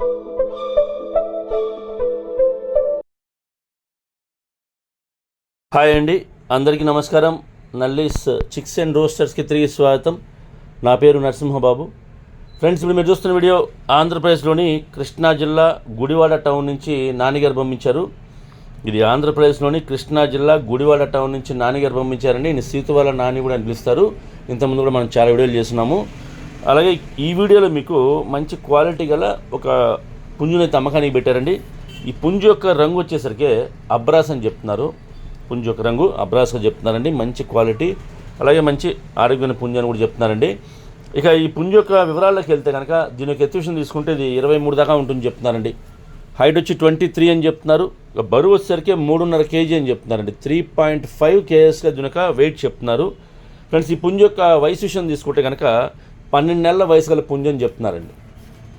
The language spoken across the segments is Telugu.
హాయ్ అండి. అందరికీ నమస్కారం. నల్లీస్ చిక్స్ అండ్ రోస్టర్స్కి తిరిగి స్వాగతం. నా పేరు నరసింహబాబు. ఫ్రెండ్స్ ఇప్పుడు మీరు చూస్తున్న వీడియో ఆంధ్రప్రదేశ్లోని కృష్ణా జిల్లా గుడివాడ టౌన్ నుంచి నానిగారు పంపించారు. ఇది ఆంధ్రప్రదేశ్లోని కృష్ణా జిల్లా గుడివాడ టౌన్ నుంచి నానిగారు పంపించారండి. నేను సీతువాల నాని కూడా అని పిలుస్తారు. ఇంతకుముందు కూడా మనం చాలా వీడియోలు చేస్తున్నాము అలాగే ఈ వీడియోలో మీకు మంచి క్వాలిటీ గల ఒక పుంజునైతే అమ్మకానికి పెట్టారండి. ఈ పుంజు యొక్క రంగు వచ్చేసరికి అబ్రాస్ అని చెప్తున్నారు. పుంజు యొక్క రంగు అబ్రాస్గా చెప్తున్నారండి. మంచి క్వాలిటీ అలాగే మంచి ఆరోగ్యమైన పుంజు అని కూడా చెప్తున్నారండి. ఇక ఈ పుంజు యొక్క వివరాల్లోకి వెళ్తే కనుక దీని యొక్క ఎత్తుషన్ తీసుకుంటే ఇది ఇరవై మూడు దాకా ఉంటుంది చెప్తున్నారండి. హైట్ వచ్చి ట్వంటీ త్రీ అని చెప్తున్నారు. ఇక బరువు వచ్చేసరికి మూడున్నర కేజీ అని చెప్తున్నారండి. త్రీ పాయింట్ ఫైవ్ కేఎస్గా దీని యొక్క వెయిట్ చెప్తున్నారు. ఫ్రెండ్స్ ఈ పుంజు యొక్క వయసు విషయం తీసుకుంటే కనుక పన్నెండు నెలల వయసు గల పుంజు అని చెప్తున్నారండి.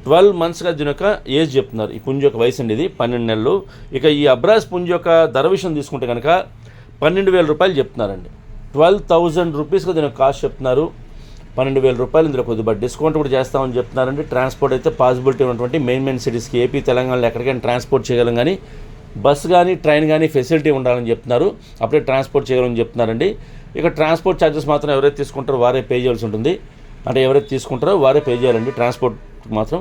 ట్వెల్వ్ మంత్స్గా దీని యొక్క ఏజ్ చెప్తున్నారు. ఈ పుంజు యొక్క వయసు అండి ఇది పన్నెండు నెలలు. ఇక ఈ అబ్రాస్ పుంజ యొక్క ధర విషయం తీసుకుంటే కనుక పన్నెండు వేల రూపాయలు చెప్తున్నారండి. ట్వెల్వ్ థౌజండ్ రూపీస్గా దీని కాస్ట్ చెప్తున్నారు. పన్నెండు వేల రూపాయలు ఇందులో కొద్దిగా డిస్కౌంట్ కూడా చేస్తామని చెప్తున్నారండి. ట్రాన్స్పోర్ట్ అయితే పాసిబిలిటీ ఉన్నటువంటి మెయిన్ మెయిన్ సిటీస్కి ఏపీ తెలంగాణలో ఎక్కడికైనా ట్రాన్స్పోర్ట్ చేయగలం కానీ బస్ కానీ ట్రైన్ కానీ ఫెసిలిటీ ఉండాలని చెప్తున్నారు. అప్పుడే ట్రాన్స్పోర్ట్ చేయగలని చెప్తున్నారండి. ఇక ట్రాన్స్పోర్ట్ ఛార్జెస్ మాత్రం ఎవరైతే తీసుకుంటారో వారే పే చేయాల్సి ఉంటుంది. అంటే ఎవరైతే తీసుకుంటారో వారే పే చేయాలండి. ట్రాన్స్పోర్ట్ మాత్రం.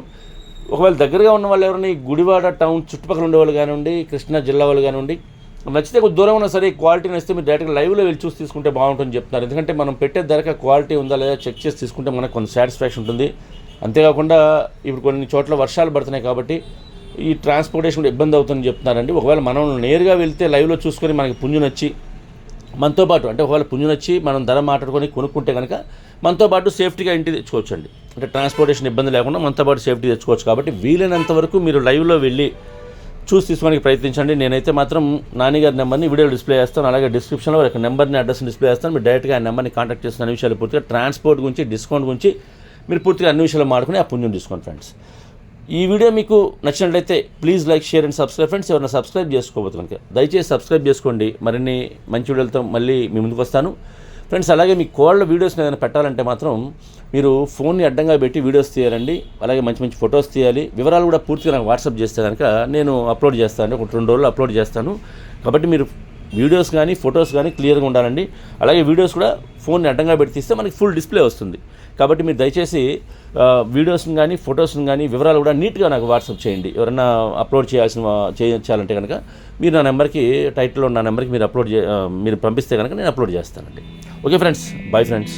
ఒకవేళ దగ్గరగా ఉన్న వాళ్ళు ఎవరైనా ఈ గుడివాడ టౌన్ చుట్టుపక్కల ఉండేవాళ్ళు కానివ్వండి కృష్ణా జిల్లా వాళ్ళు కానివ్వండి నచ్చితే కొంచెం దూరం ఉన్నా సరే క్వాలిటీ నచ్చితే మీరు డైరెక్ట్గా లైవ్లో వెళ్ళి చూసి తీసుకుంటే బాగుంటుందని చెప్తున్నారు. ఎందుకంటే మనం పెట్టే ధరక క్వాలిటీ ఉందా లేదా చెక్ చేసి తీసుకుంటే మనకు కొంత సాటిస్ఫాక్షన్ ఉంటుంది. అంతేకాకుండా ఇప్పుడు కొన్ని చోట్ల వర్షాలు పడుతున్నాయి కాబట్టి ఈ ట్రాన్స్పోర్టేషన్ కూడా ఇబ్బంది అవుతుందని చెప్తున్నారండి. ఒకవేళ మనం నేరుగా వెళ్తే లైవ్లో చూసుకొని మనకి పుంజు నచ్చి మనతో పాటు అంటే ఒకవేళ పుణ్యం వచ్చి మనం ధర మాట్లాడుకొని కొనుక్కుంటే కనుక మనతో పాటు సేఫ్టీగా ఇంటికి తెచ్చుకోవచ్చు అండి అంటే ట్రాన్స్పోర్టేషన్ ఇబ్బంది లేకుండా మనతో పాటు సేఫ్టీ తెచ్చుకోవచ్చు కాబట్టి వీలైనంత వరకు మీరు లైవ్లో వెళ్ళి చూసి తీసుకోవడానికి ప్రయత్నించండి. నేనైతే మాత్రం నాన్నగారి నెంబర్ని వీడియో డిస్ప్లే చేస్తాను. అలాగే డిస్క్రిప్షన్లో ఒక నెంబర్ని అడ్రస్ని డిస్ప్లే చేస్తాను. మీరు డైరెక్ట్గా ఆ నెంబర్ని కాంటాక్ట్ చేసిన అన్ని విషయాలు పూర్తిగా ట్రాన్స్పోర్ట్ గురించి డిస్కౌంట్ గురించి మీరు పూర్తిగా అన్ని విషయాలు మాడుకుని ఆ పుణ్యం తీసుకోండి ఫ్రెండ్స్. ఈ వీడియో మీకు నచ్చినట్లయితే please like share and subscribe. Friends ఎవరైనా సబ్స్క్రైబ్ చేసుకోవద్దు కనుక. దయచేసి సబ్స్క్రైబ్ చేసుకోండి. మరిన్ని మంచి వీడియోలతో మళ్ళీ మీ ముందుకు వస్తాను. ఫ్రెండ్స్ అలాగే మీ కోళ్ళ వీడియోస్ ఏదైనా పెట్టాలంటే మాత్రం మీరు ఫోన్ని అడ్డంగా పెట్టి వీడియోస్ తీయాలండి. అలాగే మంచి మంచి ఫొటోస్ తీయాలి. వివరాలు కూడా పూర్తిగా నాకు వాట్సాప్ చేస్తే కనుక నేను అప్లోడ్ చేస్తాను ఒక రెండు రోజులు అప్లోడ్ చేస్తాను. కాబట్టి మీరు వీడియోస్ కానీ ఫొటోస్ కానీ క్లియర్గా ఉండాలండి. అలాగే వీడియోస్ కూడా ఫోన్ని అడ్డంగా పెట్టి తీస్తే మనకి ఫుల్ డిస్ప్లే వస్తుంది. కాబట్టి మీరు దయచేసి వీడియోస్ని కానీ ఫొటోస్ని కానీ వివరాలు కూడా నీట్గా నాకు వాట్సాప్ చేయండి. ఎవరైనా అప్లోడ్ చేయాల్సిన చేయించాలంటే కనుక మీరు నా నెంబర్కి టైటిల్లో నా నెంబర్కి మీరు అప్లోడ్ చే మీరు పంపిస్తే కనుక నేను అప్లోడ్ చేస్తానండి. Okay friends bye friends.